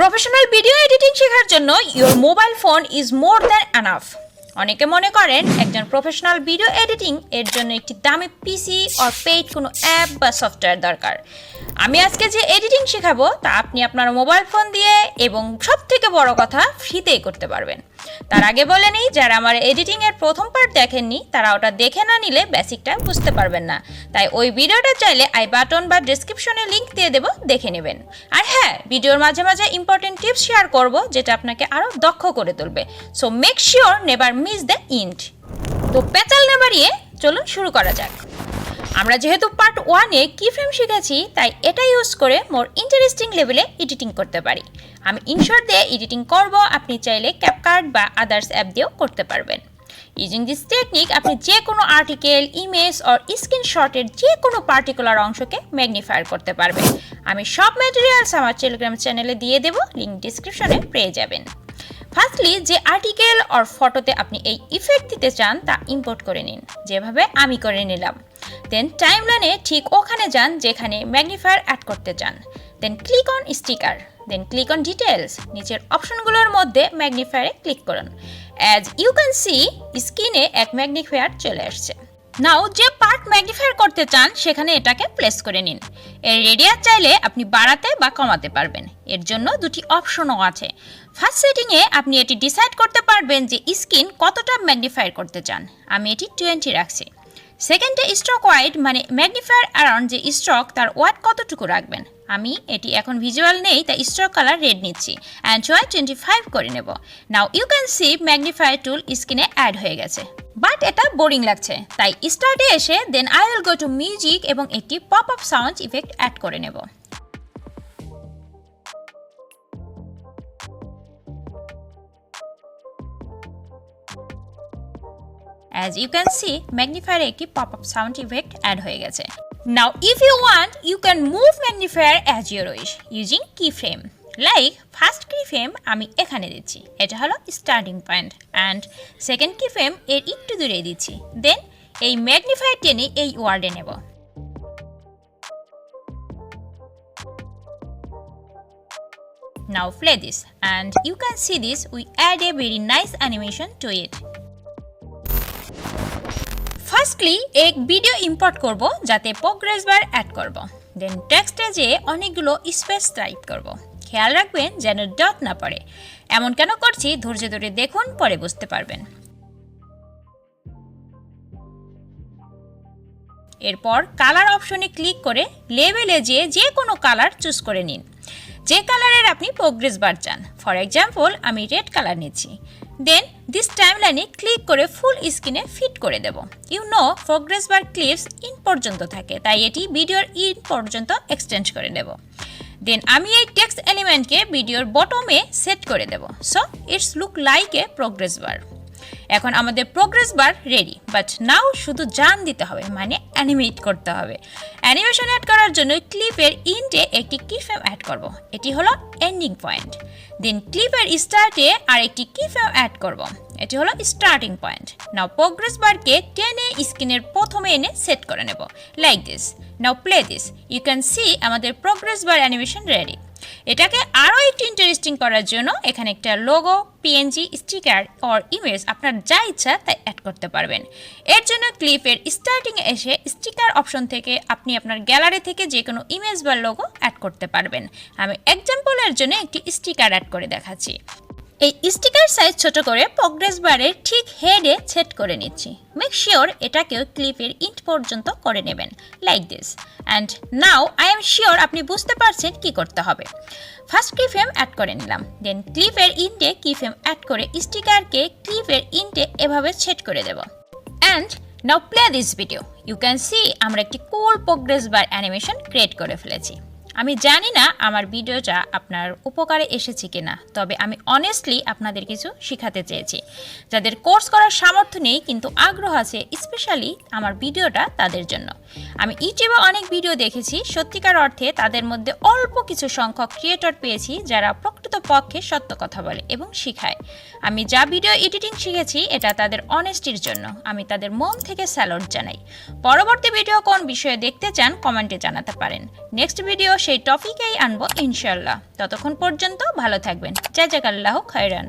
Professional video editing শেখার জন্য your mobile phone is more than enough অনেকে মনে করেন একজন প্রফেশনাল ভিডিও এডিটিং এর জন্য একটি দামি পিসি অর পেইড কোনো অ্যাপ বা সফটওয়্যার দরকার। আমি আজকে যে এডিটিং শেখাবো, তা আপনি আপনার মোবাইল ফোন দিয়ে এবং সব থেকে বড় কথা ফ্রিতেই করতে পারবেন। তার আগে বলে নিই, যারা আমার এডিটিং এর প্রথম পার্ট দেখেননি, তারা ওটা দেখে না নিলে বেসিকটা বুঝতে পারবেন না। তাই ওই ভিডিওটা চাইলে আই বাটন বা ডিসক্রিপশনে লিংক দিয়ে দেবো, দেখে নেবেন। আর হ্যাঁ ভিডিওর মাঝে মাঝে ইম্পর্টেন্ট টিপস শেয়ার করব, যেটা আপনাকে আরও দক্ষ করে তুলবে। So make sure never miss the end তো পেঁচাল না বাড়িয়ে চলুন শুরু করা যাক। আমরা যেহেতু পার্ট ওয়ানে কি ফ্রেম শিখেছি, তাই এটা ইউজ করে মোর ইন্টারেস্টিং লেভেলে এডিটিং করতে পারি। আমি ইনশর্ট দিয়ে এডিটিং করব, আপনি চাইলে ক্যাপকার্ট বা আদার্স অ্যাপ দিয়েও করতে পারবেন। ইউজিং দিস টেকনিক আপনি যে কোনো আর্টিকেল ইমেজ অর স্ক্রিনশটের যে কোনো পার্টিকুলার অংশকে ম্যাগনিফায়ার করতে পারবেন। আমি সব ম্যাটেরিয়ালস আমার টেলিগ্রাম চ্যানেলে দিয়ে দেবো লিঙ্ক ডিসক্রিপশনে পেয়ে যাবেন। ফার্স্টলি যে আর্টিকেল অর ফটোতে আপনি এই ইফেক্ট দিতে চান, তা ইম্পোর্ট করে নিন। যেভাবে আমি করে নিলাম। দেন টাইমলাইনে ঠিক ওখানে যান যেখানে ম্যাগনিফায়ার অ্যাড করতে চান then click on sticker. Then click on details নিচের অপশনগুলোর মধ্যে ম্যাগনিফায়ারে ক্লিক করুন। অ্যাজ ইউ ক্যান সি, স্ক্রিনে এক ম্যাগনিফায়ার চলে আসছে। নাও, যে পার্ট ম্যাগনিফায়ার করতে চান, সেখানে এটাকে প্লেস করে নিন। এর রেডিয়াস চাইলে আপনি বাড়াতে বা কমাতে পারবেন। এর জন্য দুটি অপশনও আছে। ফার্স্ট সেটিংয়ে আপনি এটি ডিসাইড করতে পারবেন যে স্ক্রিন কতটা ম্যাগনিফায়ার করতে চান। আমি এটি টোয়েন্টি রাখছি। সেকেন্ডে স্ট্রক ওয়াইড মানে ম্যাগনিফায়ার অ্যারাউন্ড যে স্ট্রক তার ওয়াইড কতটুকু রাখবেন? আমি এটি এখন ভিজুয়াল নেই, তাই স্ট্রক কালার রেড নিচ্ছি। অ্যান্ড ওয়াই টোয়েন্টি ফাইভ করে নেব। Now you can see magnifier tool স্ক্রিনে অ্যাড হয়ে গেছে। বাট এটা বোরিং লাগছে। তাই স্টার্টে এসে then I will go to music এবং একটি pop up sound effect add করে নেব। অ্যাজ ইউ ক্যান সি ম্যাগনিফায়ারে একটি pop up sound effect add হয়ে গেছে। Now if you want you can move magnifier as your wish using key frame like first key frame আমি এখানে দিচ্ছি। এটা হলো starting point and second key frame এর একটু দূরে দিচ্ছি। দেন এই ম্যাগনিফায়ার টেনে এই ওয়ার্ডে নেব। Now, play this and you can see this, we add a very nice animation to it. Firstly এক ভিডিও ইম্পোর্ট করব, যাতে প্রোগ্রেস বার অ্যাড করব। দেন টেক্সটে যে অনেকগুলো স্পেস টাইপ করব। খেয়াল রাখবেন যেন ডট না পড়ে। এমন কেন করছি? ধৈর্য ধরে দেখুন, পরে বুঝতে পারবেন। এরপর কালার অপশনে ক্লিক করে লেভেলে যে যে কোনো কালার চুজ করে নিন। যে কালারের আপনি প্রোগ্রেস বার চান। ফর এক্সাম্পল আমি রেড কালার নিচ্ছি। দেন দিস টাইম লাইনে ক্লিক করে ফুল স্ক্রিনে ফিট করে দেব। You know progress bar clips in পর্যন্ত থাকে, তাই এটি ভিডিওর ইন পর্যন্ত এক্সটেন্ড করে নেব দেন আমি এই টেক্সট এলিমেন্টকে ভিডিওর বটমে সেট করে দেব। So it's look like a progress bar এখন আমাদের progress bar ready but now শুধু জান দিতে হবে মানে অ্যানিমেট করতে হবে। অ্যানিমেশন অ্যাড করার জন্য ক্লিপের ইন্টে একটি কি অ্যাড করব। এটি হলো এন্ডিং পয়েন্ট দেন ক্লিপের স্টার্টে আর একটি কি অ্যাড করব। এটি হলো স্টার্টিং পয়েন্ট নাও প্রোগ্রেস বারকে টেনে স্ক্রিনের প্রথমে এনে সেট করে নেব। Like this now play this you can see আমাদের প্রোগ্রেস বার অ্যানিমেশন রেডি এটাকে আরও একটু ইন্টারেস্টিং করার জন্য এখানে একটা logo PNG sticker or image আপনার যা ইচ্ছা তাই অ্যাড করতে পারবেন। এর জন্য ক্লিপের স্টার্টিংয়ে এসে স্টিকার অপশন থেকে আপনি আপনার গ্যালারি থেকে যে কোনো ইমেজ বা লোগো অ্যাড করতে পারবেন। আমি এক্সাম্পলের জন্য একটি স্টিকার অ্যাড করে দেখাচ্ছি। এই স্টিকার সাইজ ছোট করে প্রোগ্রেস বারের ঠিক হেডে সেট করে নিচ্ছি। মেক শিওর এটাকেও ক্লিপের ইন্ট পর্যন্ত করে নেবেন like this and now I am sure আপনি বুঝতে পারছেন কি করতে হবে। ফার্স্ট কি ফ্রেম অ্যাড করে নিলাম। দেন ক্লিপের ইন্টে কি ফ্রেম অ্যাড করে স্টিকারকে ক্লিপের ইন্টে এভাবে সেট করে দেব। And now play this video you can see আমরা একটি cool progress bar animation create করে ফেলেছি। আমি জানি না আমার ভিডিওটা আপনার উপকারে এসেছে কিনা, তবে আমি অনেস্টলি আপনাদের কিছু শেখাতে চেয়েছি। যাদের কোর্স করার সামর্থ্য নেই, কিন্তু আগ্রহ আছে স্পেশালি আমার ভিডিওটা তাদের জন্য। আমি ইউটিউবে অনেক ভিডিও দেখেছি, সত্যিকার অর্থে তাদের মধ্যে অল্প কিছু সংখ্যক ক্রিয়েটর পেয়েছি, যারা প্রকৃত পক্ষে সত্য কথা বলে এবং শেখায়। আমি যা ভিডিও এডিটিং শিখেছি, এটা তাদের অনেস্টির জন্য। আমি তাদের মন থেকে স্যালুট জানাই। পরবর্তী ভিডিও কোন বিষয়ে দেখতে চান কমেন্টে জানাতে পারেন। নেক্সট ভিডিও সেই টপিকেই আনব ইনশাল্লাহ ততক্ষণ পর্যন্ত ভালো থাকবেন। জাজাকাল্লাহ খয়রান।